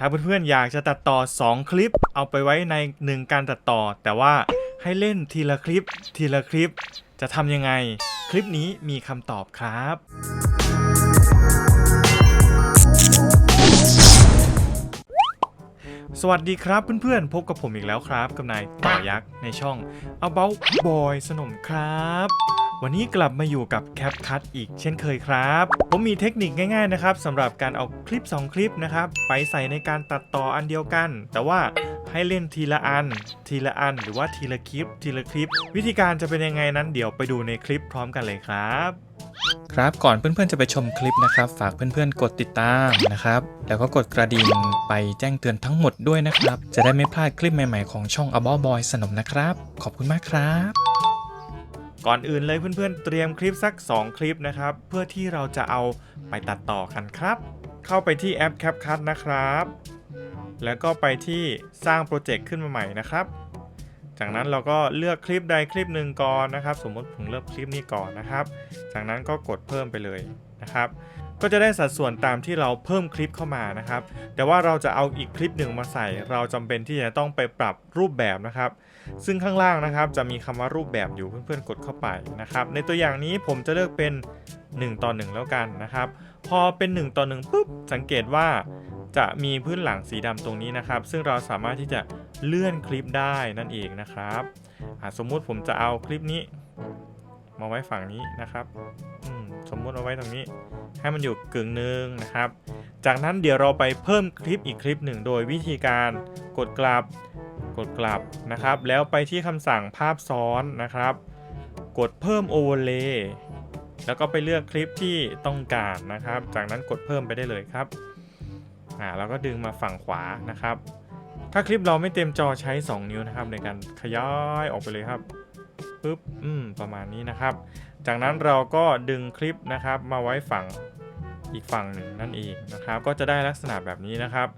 ถ้าเพื่อนๆอยากจะตัดต่อ 2 คลิป เอาไปไว้ใน 1 การตัดต่อ แต่ว่าให้เล่นทีละคลิป ทีละคลิป จะทำยังไง คลิปนี้มีคำตอบครับสวัสดีครับเพื่อนๆ พบกับผมอีกแล้วครับ กับนายต่อยักษ์ในช่อง About Boy สนมครับ วันนี้กลับมาอยู่กับ CapCut อีกเช่นเคยครับ ผมมีเทคนิคง่ายๆนะครับสำหรับการเอาคลิป 2 คลิปนะครับ ไปใส่ในการตัดต่ออันเดียวกัน แต่ว่าให้เล่นทีละอัน ทีละอัน หรือว่าทีละคลิป ทีละคลิป วิธีการจะเป็นยังไงนั้นเดี๋ยวไปดูในคลิปพร้อมกันเลยครับครับก่อนเพื่อนๆจะไปชมคลิปนะครับ ฝากเพื่อนๆกดติดตามนะครับ แล้วก็กดกระดิ่งไปแจ้งเตือนทั้งหมดด้วยนะครับ จะได้ไม่พลาดคลิปใหม่ๆของช่อง a b o Boy สนมนะครับ ขอบคุณมากครับ ก่อนอื่นเลยเพื่อนๆ เตรียมคลิปสัก 2 คลิปนะครับ เพื่อที่เราจะเอาไปตัดต่อกันครับ เข้าไปที่แอป CapCut นะครับ แล้วก็ไปที่สร้างโปรเจกต์ขึ้นมาใหม่นะครับ จากนั้นเราก็เลือกคลิปใดคลิปหนึ่งก่อนนะครับ สมมติผมเลือกคลิปนี้ก่อนนะครับ จากนั้นก็กดเพิ่มไปเลยนะครับ ก็จะได้สัดส่วนตามที่เราเพิ่มคลิปเข้ามานะครับ แต่ว่าเราจะเอาอีกคลิปหนึ่งมาใส่ เราจำเป็นที่จะต้องไปปรับรูปแบบนะครับ ซึ่งข้างล่างนะครับจะมีคำว่ารูปแบบอยู่เพื่อนๆกดเข้าไปนะครับ ในตัวอย่างนี้ผมจะเลือกเป็น 1 ต่อ 1 แล้วกันนะครับ พอเป็น 1 ต่อ 1ปุ๊บสังเกตว่าจะมีพื้นหลังสีดำตรงนี้นะครับ ซึ่งเราสามารถที่จะเลื่อนคลิปได้นั่นเองนะครับสมมุติผมจะเอาคลิปนี้ มาไว้ฝั่งนี้นะครับมสมมุติเอาไว้ตรงนี้ ให้มันอยู่กึ่งหนึ่งนะครับ จากนั้นเดี๋ยวเราไปเพิ่มคลิปอีกคลิปหนึ่งโดยวิธีการกดกลับกดกลับนะครับ แล้วไปที่คำสั่งภาพซ้อนนะครับ กดเพิ่ม overlay แล้วก็ไปเลือกคลิปที่ต้องการนะครับ จากนั้นกดเพิ่มไปได้เลยครับอ่าแล้วก็ดึงมาฝั่งขวานะครับ ถ้าคลิปเราไม่เต็มจอใช้ 2 นิ้วนะครับ ในการขยายออกไปเลยครับปึ๊บอืมประมาณนี้นะครับ จากนั้นเราก็ดึงคลิปนะครับมาไว้ฝั่งอีกฝั่งหนึ่งนั่นเองนะครับ ก็จะได้ลักษณะแบบนี้นะครับ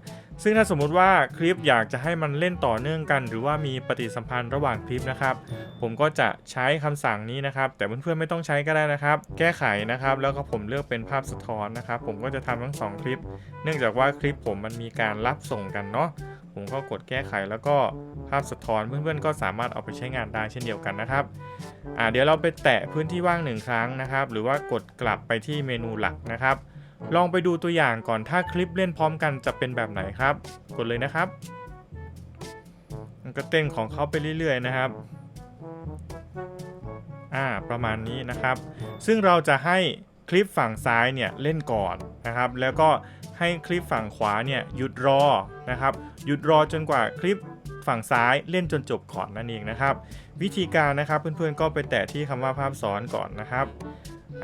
ซึ่งถ้าสมมุติว่าคลิปอยากจะให้มันเล่นต่อเนื่องกัน หรือว่ามีปฏิสัมพันธ์ระหว่างคลิปนะครับ ผมก็จะใช้คำสั่งนี้นะครับ แต่เพื่อนๆไม่ต้องใช้ก็ได้นะครับ แก้ไขนะครับ แล้วก็ผมเลือกเป็นภาพสะท้อนนะครับ ผมก็จะทำทั้งสองคลิป เนื่องจากว่าคลิปผมมันมีการรับส่งกันเนาะ ผมก็กดแก้ไขแล้วก็ภาพสะท้อนเพื่อนๆก็สามารถเอาไปใช้งานได้เช่นเดียวกันนะครับอ่าเดี๋ยวเราไปแตะพื้นที่ว่างหนึ่งครั้งนะครับ หรือว่ากดกลับไปที่เมนูหลักนะครับ ลองไปดูตัวอย่างก่อนถ้าคลิปเล่นพร้อมกันจะเป็นแบบไหนครับ กดเลยนะครับมันก็เต้นของเขาไปเรื่อยๆนะครับอ่าประมาณนี้นะครับ ซึ่งเราจะให้คลิปฝั่งซ้ายเนี่ยเล่นก่อนนะครับ แล้วก็ ให้คลิปฝั่งขวาเนี่ยหยุดรอนะครับหยุดรอจนกว่าคลิปฝั่งซ้ายเล่นจนจบก่อนนั่นเองนะครับ วิธีการนะครับเพื่อนๆก็ไปแตะที่คำว่าภาพซ้อนก่อนนะครับ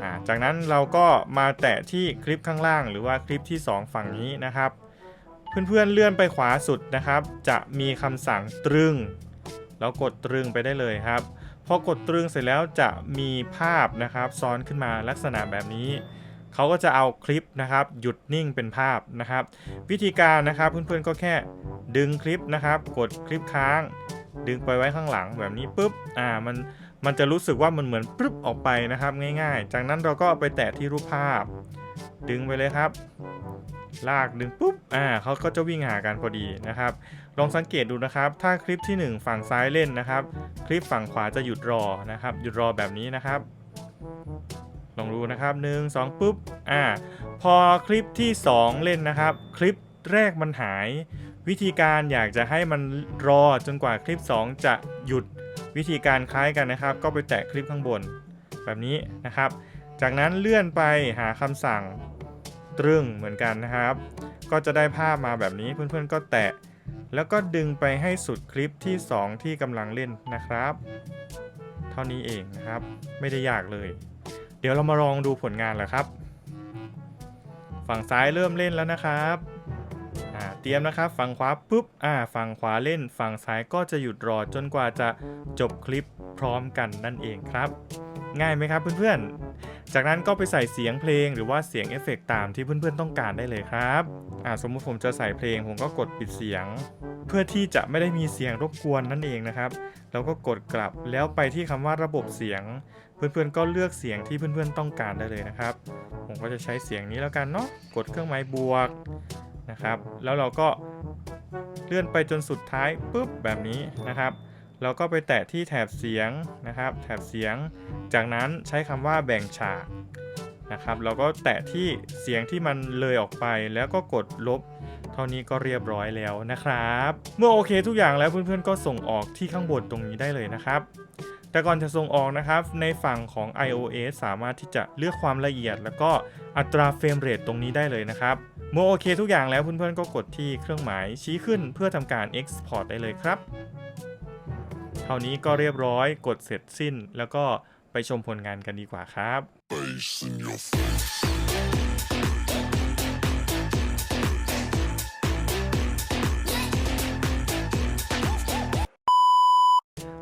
าจากนั้นเราก็มาแตะที่คลิปข้างล่าง หรือว่าคลิปที่ 2 ฝั่งนี้นะครับ เพื่อนๆเลื่อนไปขวาสุดนะครับ จะมีคำสั่งตรึง แล้วกดตรึงไปได้เลยครับพอกดตรึงเสร็จแล้วจะมีภาพนะครับซ้อนขึ้นมาลักษณะแบบนี้ เขาก็จะเอาคลิปนะครับ หยุดนิ่งเป็นภาพนะครับ วิธีการนะครับเพื่อนๆก็แค่ดึงคลิปนะครับ กดคลิปค้าง ดึงไปไว้ข้างหลังแบบนี้ปุ๊บอ่ามันมันจะรู้สึกว่ามันเหมือนปึ๊บออกไปนะครับ ง่ายๆ จากนั้นเราก็ไปแตะที่รูปภาพ ดึงไปเลยครับ ลากดึงปุ๊บอ่าเขาก็จะวิ่งหากันพอดีนะครับ ลองสังเกตดูนะครับ ถ้าคลิปที่ 1 ฝั่งซ้ายเล่นนะครับ คลิปฝั่งขวาจะหยุดรอนะครับ หยุดรอแบบนี้นะครับ ลองดูนะครับ1 2ปุ๊บอ่าพอคลิปที่ 2 เล่นนะครับ คลิปแรกมันหาย วิธีการอยากจะให้มันรอจนกว่าคลิป 2 จะหยุดวิธีการคล้ายกันนะครับ ก็ไปแตะคลิปข้างบน แบบนี้นะครับ จากนั้นเลื่อนไปหาคำสั่งตรึงเหมือนกันนะครับ ก็จะได้ภาพมาแบบนี้เพื่อนๆก็แตะ แล้วก็ดึงไปให้สุดคลิปที่ 2 ที่กำลังเล่นนะครับ เท่านี้เองนะครับ ไม่ได้ยากเลย เดี๋ยวเรามาลองดูผลงานเหละครับ ฝั่งซ้ายเริ่มเล่นแล้วนะครับเตรียมนะครับฝั่งขวาปุ๊บอ่าฝั่งขวาเล่น ฝั่งซ้ายก็จะหยุดรอจนกว่าจะจบคลิปพร้อมกันนั่นเองครับ ง่ายไหมครับเพื่อนๆ จากนั้นก็ไปใส่เสียงเพลงหรือว่าเสียงเอฟเฟกต์ตามที่เพื่อนๆต้องการได้เลยครับอ่าสมมุติผมจะใส่เพลงผมก็กดปิดเสียง เพื่อที่จะไม่ได้มีเสียงรบกวนนั่นเองนะครับแล้วก็กดกลับแล้วไปที่คำว่าระบบเสียง เพื่อนๆก็เลือกเสียงที่เพื่อนๆต้องการได้เลยนะครับ ผมก็จะใช้เสียงนี้แล้วกันเนาะกดเครื่องหมายบวกนะครับ แล้วเราก็เลื่อนไปจนสุดท้ายปุ๊บแบบนี้นะครับ เราก็ไปแตะที่แถบเสียงนะครับ แถบเสียง จากนั้นใช้คำว่าแบ่งฉากนะครับเราก็แตะที่เสียงที่มันเลยออกไปแล้วก็กดลบ เท่านี้ก็เรียบร้อยแล้วนะครับ เมื่อโอเคทุกอย่างแล้วเพื่อนๆก็ส่งออกที่ข้างบนตรงนี้ได้เลยนะครับ แต่ก่อนจะส่งออกนะครับ ในฝั่งของ iOS สามารถที่จะเลือกความละเอียด แล้วก็อัตราเฟรมเรทตรงนี้ได้เลยนะครับ เมื่อโอเคทุกอย่างแล้วเพื่อนๆก็กดที่เครื่องหมายชี้ขึ้นเพื่อทำการ Export ได้เลยครับ ท่านี้ก็เรียบร้อยกดเสร็จสิ้น แล้วก็ไปชมผลงานกันดีกว่าครับ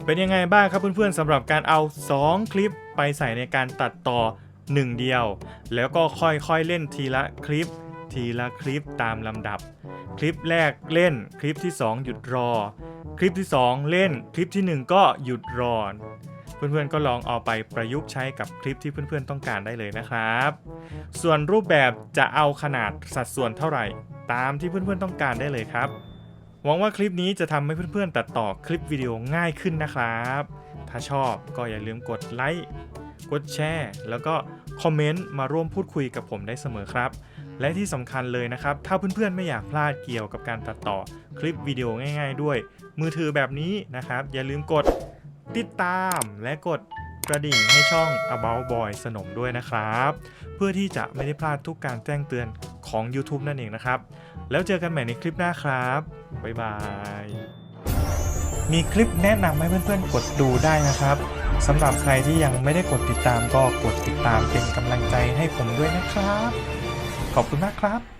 เป็นยังไงบ้างครับเพื่อนๆสำหรับการเอา 2 คลิปไปใส่ในการตัดต่อ 1 เดียว แล้วก็ค่อยๆเล่นทีละคลิป ทีละคลิปตามลำดับ คลิปแรกเล่นคลิปที่ 2 หยุดรอ คลิปที่ 2 เล่นคลิปทีหนึ่1 ก็หยุดรอน เพื่อนๆก็ลองเอาไปประยุกต์ใช้กับคลิปที่เพื่อนๆต้องการได้เลยนะครับ ส่วนรูปแบบจะเอาขนาดสัดส่วนเท่าไหร่ ตามที่เพื่อนๆต้องการได้เลยครับหวังว่าคลิปนี้จะทำให้เพื่อนๆตัดต่อคลิปวิดีโอง่ายขึ้นนะครับ ถ้าชอบก็อย่าลืมกดไลค์กดแชร์แล้วก็คอมเมนต์มาร่วมพูดคุยกับผมได้เสมอครับ และที่สำคัญเลยนะครับ ถ้าเพื่อนๆไม่อยากพลาดเกี่ยวกับการตัดต่อคลิปวิดีโอง่าย ๆ ด้วย มือถือแบบนี้นะครับ อย่าลืมกดติดตามและกดกระดิ่งให้ช่อง About Boy สนมด้วยนะครับ เพื่อที่จะไม่ได้พลาดทุกการแจ้งเตือนของ YouTube นั่นเองนะครับ แล้วเจอกันใหม่ในคลิปหน้าครับ บ๊ายบาย มีคลิปแนะนำให้เพื่อนๆ กดดูได้นะครับสำหรับใครที่ยังไม่ได้กดติดตามก็กดติดตามเป็นกำลังใจให้ผมด้วยนะครับ ขอบคุณมากครับ